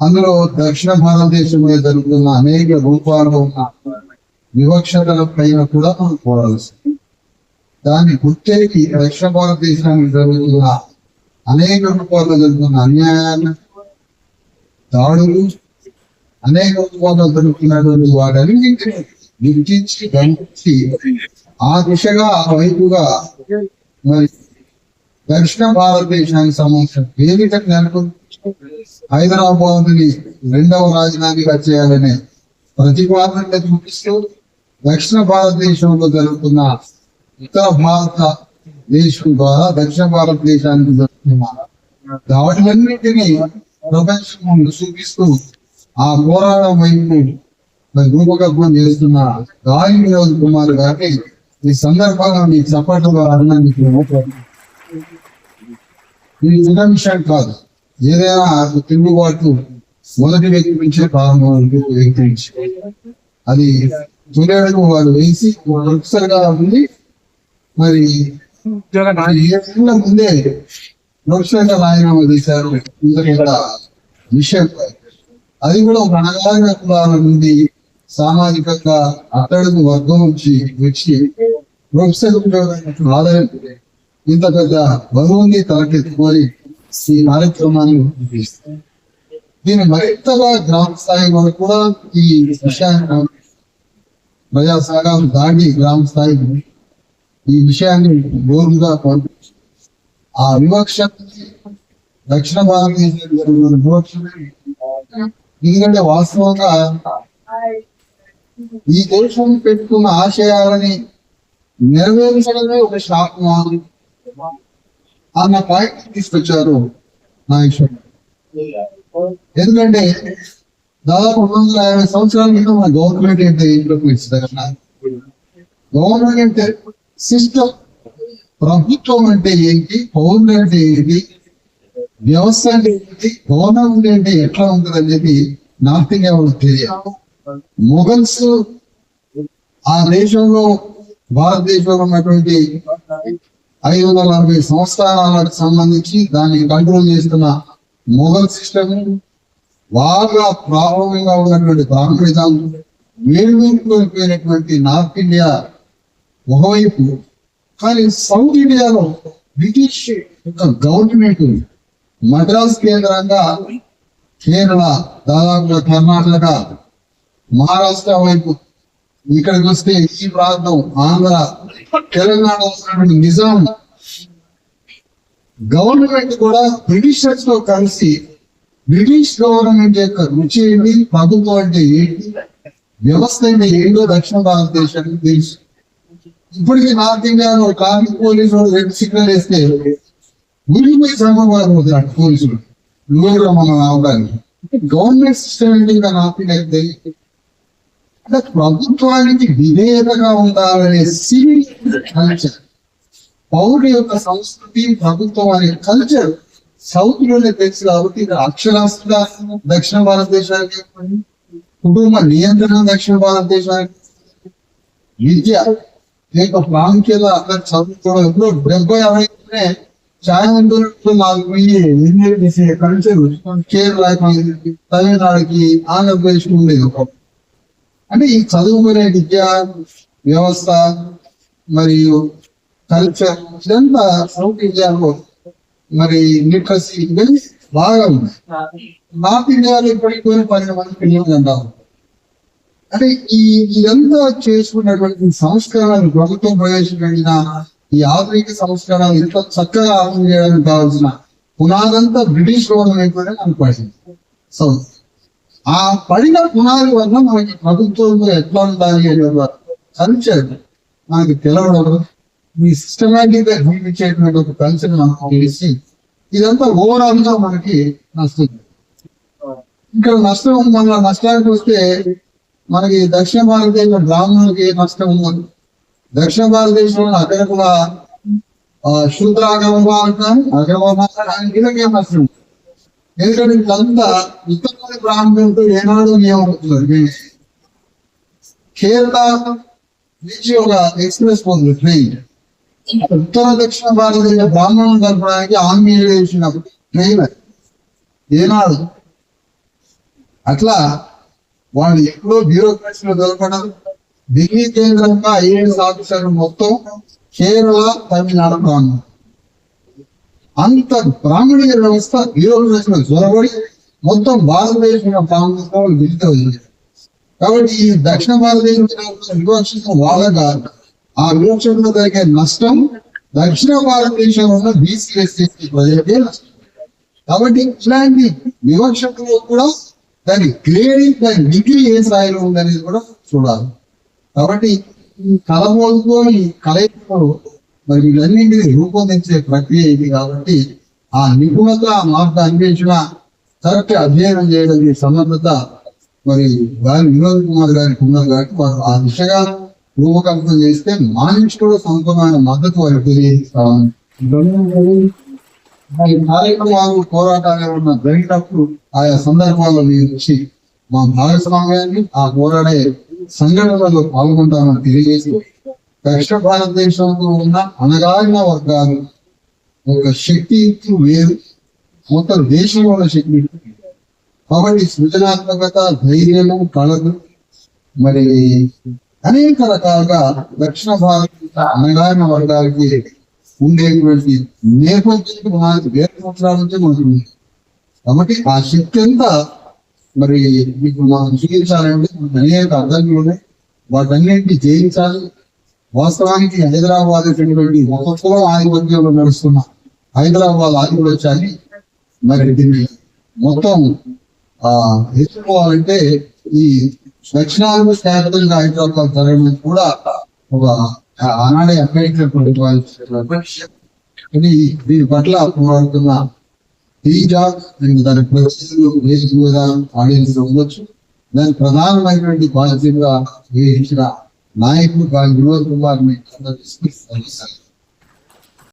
అందులో దక్షిణ భారతదేశం మీద జరుగుతున్న అనేక రూపాల్లో ఉన్న వివక్షతల పైన కూడా మనం పోరాల్సి దాన్ని గుర్తేకి దక్షిణ భారతదేశానికి జరుగుతున్న అనేక రూపాల్లో జరుగుతున్న అన్యాయాన్ని దాడులు అనేక రూపాల్లో జరుగుతున్నటువంటి వాటన్నింటినీ గుర్తించి గమనించి ఆ దిశగా వైపుగా మరి దక్షిణ భారతదేశానికి సంబంధించిన వేదిక నెలకొల్పి హైదరాబాద్ని రెండవ రాజధానిగా చేయాలనే ప్రతిపాదనగా చూపిస్తూ దక్షిణ భారతదేశంలో జరుగుతున్న ఉత్తర భారత దేశం ద్వారా దక్షిణ భారతదేశానికి జరుగుతున్న దాడులన్నింటినీ ప్రపంచం ముందు చూపిస్తూ ఆ పోరాటం వైపు రూపకల్పన చేస్తున్న గాలి వినోద్ కుమార్ గారిని ఈ సందర్భంగా మీకు చప్పట్ల ద్వారా అభినందిస్తున్నాను. ఇది చిన్న విషయం కాదు. ఏదైనా తిరుగుబాటు మొదటి వ్యక్తి నుంచే ప్రారంభం వ్యక్తి నుంచి అది తొలేడు వాడు వేసి ప్రొఫెసర్గా ఉంది మరి ఏళ్ళ ముందే ప్రొఫెసర్గా రాజీనామా చేశారు. విషయం అది కూడా ఒక అనగారిన కులాల నుండి సామాజికంగా అట్టడుగు వర్గం నుంచి వచ్చి ప్రొఫెసర్ ఆదాయం ఇంత పెద్ద బరువుని తలకెత్తుకొని ఈ కార్యక్రమాన్ని నిర్వహిస్తారు. దీన్ని మరింతగా గ్రామ స్థాయి వరకు కూడా ఈ విషయాన్ని ప్రజా సంఘం దాటి గ్రామ స్థాయికి ఈ విషయాన్ని గోరుగా పంపించి ఆ వివక్ష దక్షిణ భారతదేశంలో జరుగుతున్న ఎందుకంటే వాస్తవంగా ఈ దేశం పెట్టుకున్న ఆశయాలని నెరవేర్చడమే ఒక శాపం అన్న పాయింట్ తీసుకొచ్చారు నాగేశ్వరం ఎందుకంటే దాదాపు రెండు వందల యాభై సంవత్సరాల క్రితం మన గవర్నమెంట్ అంటే ఇంట్లోకి గవర్నమెంట్ అంటే సిస్టమ్ ప్రభుత్వం అంటే ఏంటి పౌరులు అంటే ఏంటి వ్యవస్థ అంటే ఏంటి గవర్నమెంట్ అంటే ఎట్లా ఉంటుంది అనేది నార్త్ ఇండియా తెలియదు. మొఘల్స్ ఆ దేశంలో భారతదేశంలో ఉన్నటువంటి ఐదు వందల అరవై సంవత్సరాలకు సంబంధించి దాన్ని కంట్రోల్ చేస్తున్న మొఘల్ సిస్టమ్ బాగా ప్రారంభంగా ఉన్నటువంటి బ్రాహ్మణిజం వేరువేరుకోల్పోయినటువంటి నార్త్ ఇండియా ఒకవైపు కానీ సౌత్ ఇండియాలో బ్రిటిష్ యొక్క గవర్నమెంట్ మద్రాస్ కేంద్రంగా కేరళ దాదాపుగా కర్ణాటక మహారాష్ట్ర వైపు ఇక్కడికి వస్తే ఈ ప్రాంతం ఆంధ్ర తెలంగాణ ఉన్నటువంటి నిజాం. గవర్నమెంట్ కూడా బ్రిటిషర్స్తో కలిసి బ్రిటిష్ గవర్నమెంట్ యొక్క రుచి ఏంటి ప్రభుత్వం అంటే ఏంటి వ్యవస్థ అంటే ఏంటో దక్షిణ భారతదేశానికి తెలుసు. ఇప్పటికీ నార్త్ ఇండియాలో ట్రాఫిక్ పోలీసు రెడ్ సిగ్నల్ వేస్తే ఊరిపోయి సంఘవాదం అవుతాడు పోలీసులు. నువ్వు మనం అవడానికి గవర్నమెంట్ సిస్టమ్ ఏంటి ఇంకా నార్త్ ఇండియాకి తెలియదు. అంటే ప్రభుత్వానికి విధేయతగా ఉండాలనే సివిల్ కల్చర్ పౌరుల యొక్క సంస్కృతి ప్రభుత్వం అనే కల్చర్ సౌత్లోనే తెలుసు కాబట్టి ఇది అక్షరాస్యత దక్షిణ భారతదేశానికి కుటుంబ నియంత్రణ దక్షిణ భారతదేశానికి విద్య లేక ప్రాముఖ్యత అక్కడ చదువుకోవడం ఎప్పుడో డెబ్బై అరవై ఛాయావంతులు నాలుగు వెయ్యి ఇంజనీర్ చేసే కల్చర్ కేరళకి తమిళనాడుకి ఆంధ్రప్రదేశ్ ఉండేది ఒకప్పుడు అంటే ఈ చదువుకునే విద్య వ్యవస్థ మరియు కల్చర్ ఇదంతా సౌత్ ఇండియాలో మరి లిటరసీ ఇవన్నీ బాగా ఉన్నాయి. నార్త్ ఇండియాలో ఇప్పటికి కొన్ని పన్నెండు మంది పిల్లలు అంటారు అంటే ఈ ఇదంతా చేసుకున్నటువంటి సంస్కరణలు ప్రభుత్వం ప్రవేశపెట్టిన ఈ ఆధునిక సంస్కరణలు ఇంత చక్కగా అమలు చేయడానికి కావాల్సిన పునాదంతా బ్రిటిష్ గవర్నమెంట్ మనకు పడింది సో ఆ పడిన పునాది వల్ల మనకి ప్రభుత్వంలో ఎట్లా ఉండాలి అనే ఒక కల్చర్ మనకి తెలవడం మీ సిస్టమేటిక్గా జీవించేటువంటి ఒక కల్చర్ మనకు తెలిసి ఇదంతా ఓవరాల్గా మనకి నష్టం. ఇక్కడ నష్టం మన నష్టానికి వస్తే మనకి దక్షిణ భారతదేశంలో బ్రాహ్మణులకి నష్టం ఉంది దక్షిణ భారతదేశంలో అక్కడ కూడా శుద్ధ అగ్రవర్గాలు అగ్రవర్గానికి వీళ్ళకి ఏం నష్టం. ఉంది? ఎందుకంటే ఇదంతా ఉత్తరాది ప్రాంతంతో ఏనాడు నియమవుతున్నారు కేరళ నుంచి ఒక ఎక్స్ప్రెస్ పోతుంది ట్రైన్. ఉత్తర దక్షిణ భారతదేశ బ్రాహ్మణం కలపడానికి ఆంగ్లేయులు వేసిన ట్రైన్ ఏనాడు అట్లా వాళ్ళు ఎప్పుడో బ్యూరోక్రసీలో దొరకడం ఢిల్లీ కేంద్రంగా ఐఏఎస్ ఆఫీసర్ మొత్తం కేరళ తమిళనాడు ప్రాంతం అంత బ్రాహ్మణీయ వ్యవస్థ బ్యూరోక్రసీలో చొరబడి మొత్తం భారతదేశం ప్రాంతంలో విడితే ఉంది. కాబట్టి ఈ దక్షిణ భారతదేశంలో ఉన్న వాళ్ళగా ఆ వివక్షతలో జరిగే నష్టం దక్షిణ భారతదేశంలో ఉన్న బీసీ ఎస్సీ ప్రజలకే నష్టం. కాబట్టి ఇట్లాంటి వివక్షలో కూడా దాని గ్రేడింగ్ దాని డిగ్రీ ఏ స్థాయిలో ఉందనేది కూడా చూడాలి. కాబట్టి ఈ కలబోలుతో ఈ కలయికలో మరి వీటన్నింటినీ రూపొందించే ప్రక్రియ ఇది కాబట్టి ఆ నిపుణత ఆ మార్గ అన్వేషణ కరెక్ట్ అధ్యయనం చేయడం సమర్థత మరి వారి వినోద్ కుమార్ గారికి ఉన్నారు కాబట్టి వారు ఆ దిశగా రూపకల్పన చేస్తే మానవుడు సొంతమైన కూడా మద్దతు వారికి తెలియజేస్తామని. కార్యక్రమాలు పోరాటాలు ఉన్న జరిగినప్పుడు ఆయా సందర్భాల్లో మీరు వచ్చి మా భాగస్వామ్యాన్ని ఆ పోరాడే సంఘటనలో పాల్గొంటామని తెలియజేసి దక్షిణ భారతదేశంలో ఉన్న అనగారిన వర్గాలు ఒక శక్తి వేరు మొత్తం దేశంలో ఉన్న శక్తి కాబట్టి సృజనాత్మకత ధైర్యము కళలు మరి అనేక రకాలుగా దక్షిణ భారత అనగారిన వర్గాలకి ఉండేటువంటి నేపథ్యం మనకి వేల సంవత్సరాల నుంచి మనకు కాబట్టి ఆ శక్తి అంతా మరి మీకు మనం చూపించాలంటే అనేక అర్థాలు ఉన్నాయి. వాటన్నింటినీ జయించాలి. వాస్తవానికి హైదరాబాద్ అనేటువంటి మొత్తం ఆధిపత్యంలో నడుస్తున్న హైదరాబాద్ ఆధిపత్యాన్ని మరి దీన్ని మొత్తం ఆ ఎత్తుకోవాలంటే ఈ దక్షిణాది శాతంగా హైదరాబాద్ జరగడం కూడా ఒక ఆనాడే అంబేద్కర్ ఇది దీని పట్ల పోరాడుతున్న ఈ జాబ్ దాని ప్రజలు వేదిక మీద ఆడియన్స్ ఉండొచ్చు. దాని ప్రధానమైనటువంటి బాధ్యతగా వేయించిన నాయకుడు వినోద్ కుమార్ని